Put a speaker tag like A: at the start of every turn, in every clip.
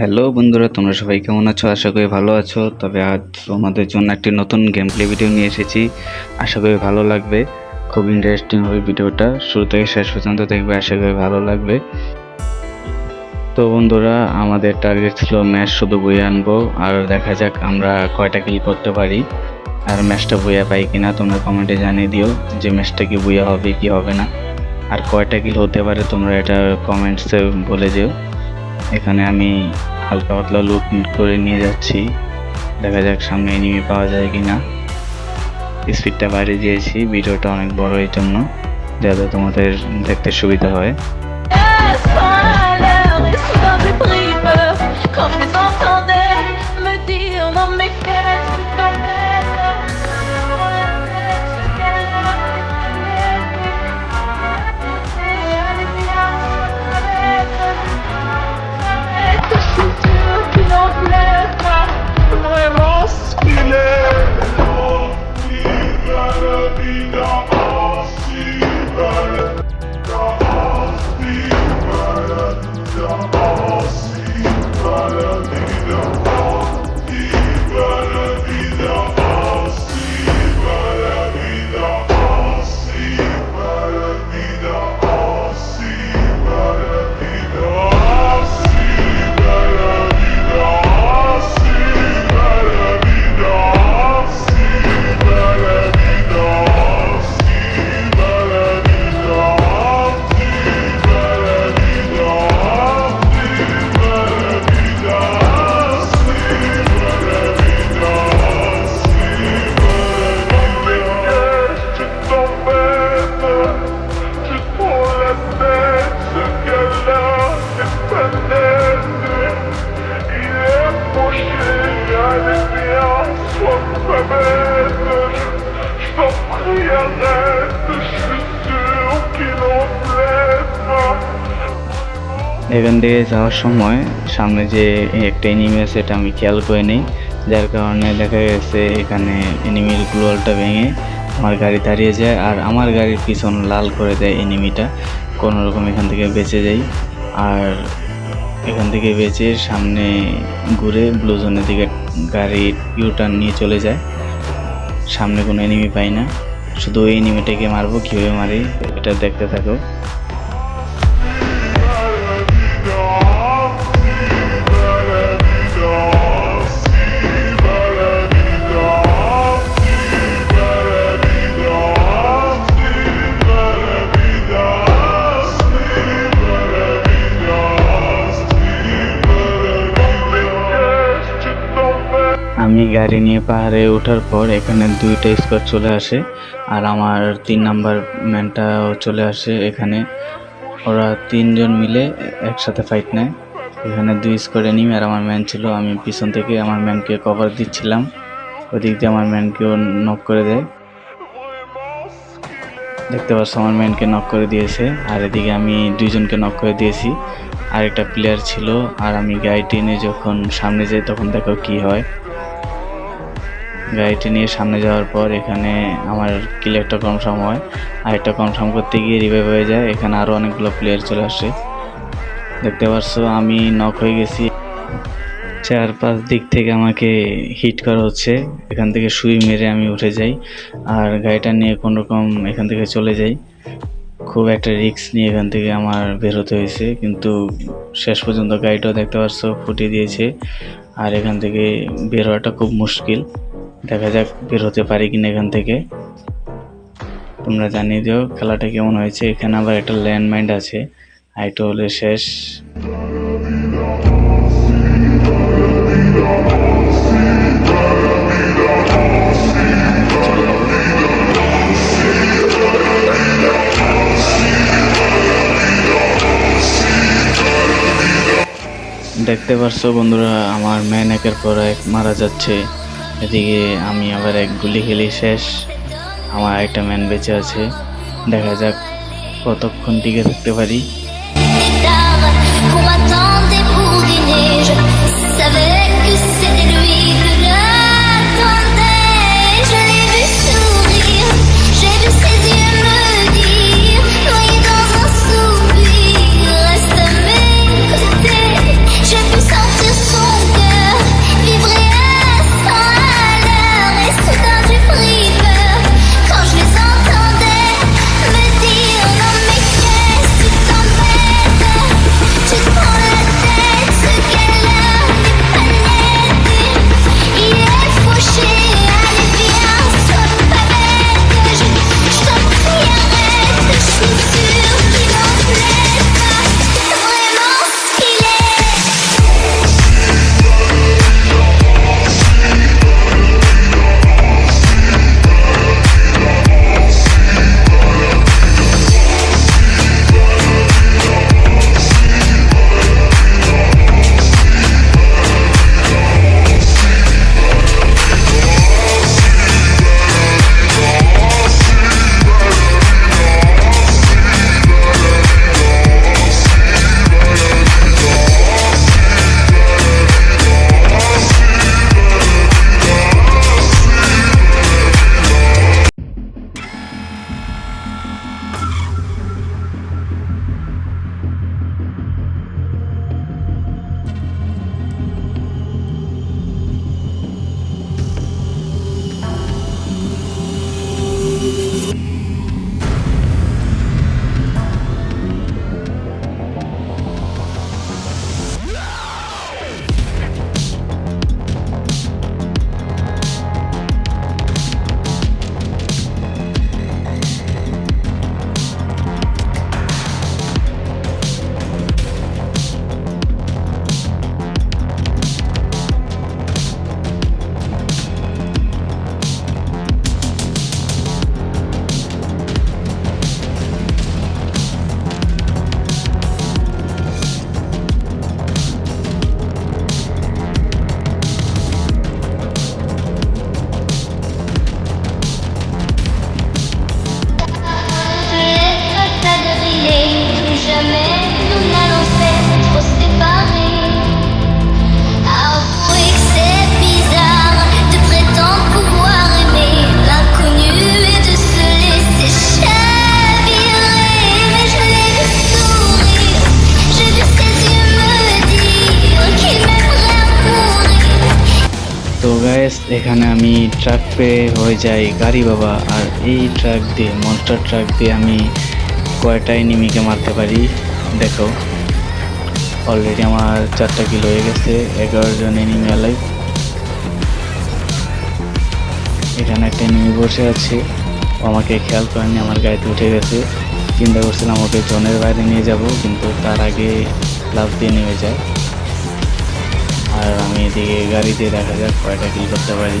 A: Hello বন্ধুরা, তোমরা সবাই কেমন আছো? আশা করি ভালো আছো। তবে আজ তোমাদের জন্য একটি নতুন গেম প্লে ভিডিও নিয়ে এসেছি। আশা করি ভালো লাগবে। খুব ইন্টারেস্টিং হবে ভিডিওটা শুরু থেকে শেষ পর্যন্ত দেখবে, আশা করি ভালো লাগবে। তো বন্ধুরা, আমাদের টার্গেট ছিল ম্যাচ শুধু বইয়ে আনব। আর দেখা যাক আমরা কয়টা কিল করতে পারি। আর ম্যাচটা বইয়া পাই কিনা তোমরা কমেন্টে জানিয়ে দিও যে ম্যাচটা কি বইয়া হবে, কি হবে না। আর কয়টা কিল হতে পারে তোমরা এটা কমেন্টসে বলে দিও এখানে আমি হালকা পাতলা লুক করে নিয়ে যাচ্ছি। দেখা যাক সামনে এনিমি পাওয়া যায় কি না স্পিডটা বাইরে দিয়েছি, ভিডিওটা অনেক বড় এই জন্য, যাতে তোমাদের দেখতে সুবিধা হয়।
B: don't.
A: এখান থেকে যাওয়ার সময় সামনে যে একটা এনিমি আছে এটা আমি খেয়াল করে নিই। যার কারণে দেখা গেছে এখানে এনিমির গ্লোয়ালটা ভেঙে আমার গাড়ি দাঁড়িয়ে যায় আর আমার গাড়ির পিছন লাল করে দেয় এনিমিটা কোনো রকম এখান থেকে বেঁচে যাই আর এখান থেকে বেঁচে সামনে ঘুরে ব্লু জোনের দিকে গাড়ির ইউটার্ন নিয়ে চলে যায়। সামনে কোনো এনিমি পাই না। শুধু ওই এনিমিটাকে মারবো, কীভাবে মারি এটা দেখতে থাকো। গাড়ি নিয়ে পাহাড়ে ওঠার পর এখানে দুইটা স্কোয়াড চলে আসে, আর আমার তিন নাম্বার ম্যানটাও চলে আসে এখানে। ওরা তিনজন মিলে একসাথে ফাইট নেয়। এখানে দুই স্কোয়াড এনিমি আর আমার ম্যান ছিল, আমি পিছন থেকে আমার ম্যানকে কভার দিচ্ছিলাম। ওদিক দিয়ে আমার ম্যানকেও নক করে দেয়। দেখতে পাচ্ছ আমার ম্যানকে নক করে দিয়েছে, আর এদিকে আমি দুইজনকে নক করে দিয়েছি। আর একটা প্লেয়ার ছিল, আর আমি গাড়িটি টেনে যখন সামনে যাই তখন দেখো কি হয়। গাড়িটি নিয়ে সামনে যাওয়ার পর এখানে আমার কিল একটা কনফার্ম হয়। আর একটা কনফার্ম করতে গিয়ে রিভাইভ হয়ে যায়। এখানে আরও অনেকগুলো প্লেয়ার চলে আসে। দেখতে পাচ্ছ আমি নক হয়ে গেছি। চার পাঁচ দিক থেকে আমাকে হিট করা হচ্ছে। এখান থেকে সুই মেরে আমি উঠে যাই। আর গাড়িটা নিয়ে কোনো রকম এখান থেকে চলে যাই। খুব একটা রিস্ক নিয়ে এখান থেকে আমার বের হতে হয়েছে। কিন্তু শেষ পর্যন্ত গাড়িটাও দেখতে পাচ্ছ ফুটিয়ে দিয়েছে। আর এখান থেকে বের হওয়াটা খুব মুশকিল। দেখা যাক বের হতে পারি কিনা এখান থেকে। তোমরা জানিয়ে দিও খেলাটা কেমন হয়েছে। এখানে আবার একটা ল্যান্ডমাইন্ড আছে। আইটো হলে শেষ। দেখতে পারছ বন্ধুরা, আমার ম্যান একের পর এক মারা যাচ্ছে। এদিকে আমি আবার এক গুলি খেলি শেষ। আমার একটা ম্যান বেঁচে আছে। দেখা যাক কতক্ষণ টিকে থাকতে পারি। এখানে আমি ট্রাক পেয়ে হয়ে যাই গাড়ি বাবা, আর এই ট্রাক দিয়ে মনস্টার ট্রাক দিয়ে আমি কয়টা এনিমিকে মারতে পারি? দেখো অলরেডি আমার চারটা কিলো হয়ে গেছে, এগারো জন এনিমি আলাই এখানে একটা এনিমি বসে আছে আমাকে খেয়াল করেনি, আমার গাড়িতে উঠে গেছে। চিন্তা করছিলাম ওকে জনের বাইরে নিয়ে যাব, কিন্তু তার আগে লাভ দিয়ে নেমে যায়। আর আমি এদিকে গাড়ি দিয়ে দেখা যাক কয়টা কিল করতে পারি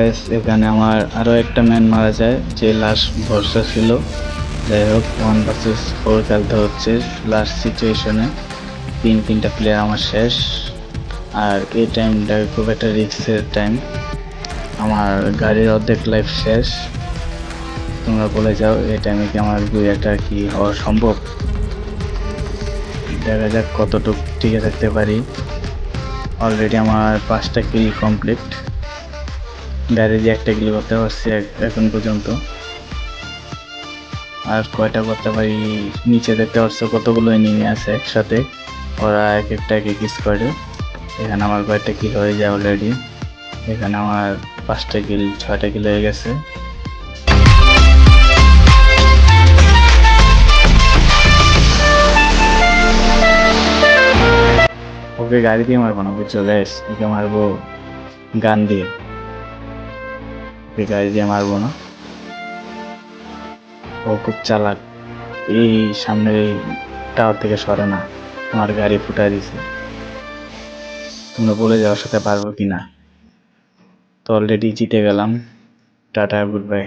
A: গ্যাস এখানে আমার আরও একটা ম্যান মারা যায়, যে লাস্ট ভরসা ছিল। যাই হোক ওয়ান ভার্সেস ফোর খেলতে হচ্ছে লাস্ট সিচুয়েশনে তিন, তিনটা প্লেয়ার আমার শেষ। আর এই টাইমটা খুব একটা রিস্কের টাইম আমার গাড়ির অর্ধেক লাইফ শেষ। তোমরা বলে যাও, এই টাইমে কি আমার দুই একটা কি হওয়া সম্ভব? দেখা যাক কতটুক টিকে থাকতে পারি। অলরেডি আমার পাঁচটা কিল কমপ্লিট দিয়ে একটা কিলো করতে পারছি এখন পর্যন্ত। আর কয়টা করতে পারি নিচে দেখতে পাচ্ছ কতগুলো এনিমি আছে একসাথে। ওরা এক একটা এক এক স্কোয়াডে এখানে আমার কয়েকটা কিল হয়ে যায় অলরেডি এখানে আমার পাঁচটা কিল ছয়টা কিল হয়ে গেছে। ওকে গাড়ি দিয়ে মারবো না, বুঝছ? গ্যাস ওকে মারবো গান দিয়ে। গাড়ি দিয়ে মারবো না। ও খুব চালাক। এই সামনের এই টাওয়ার থেকে সরে না। আমার গাড়ি ফুটাই দিছে। তোমরা বলে যাওয়ার সাথে পারব কি না তো অলরেডি জিতে গেলাম। Tata good bye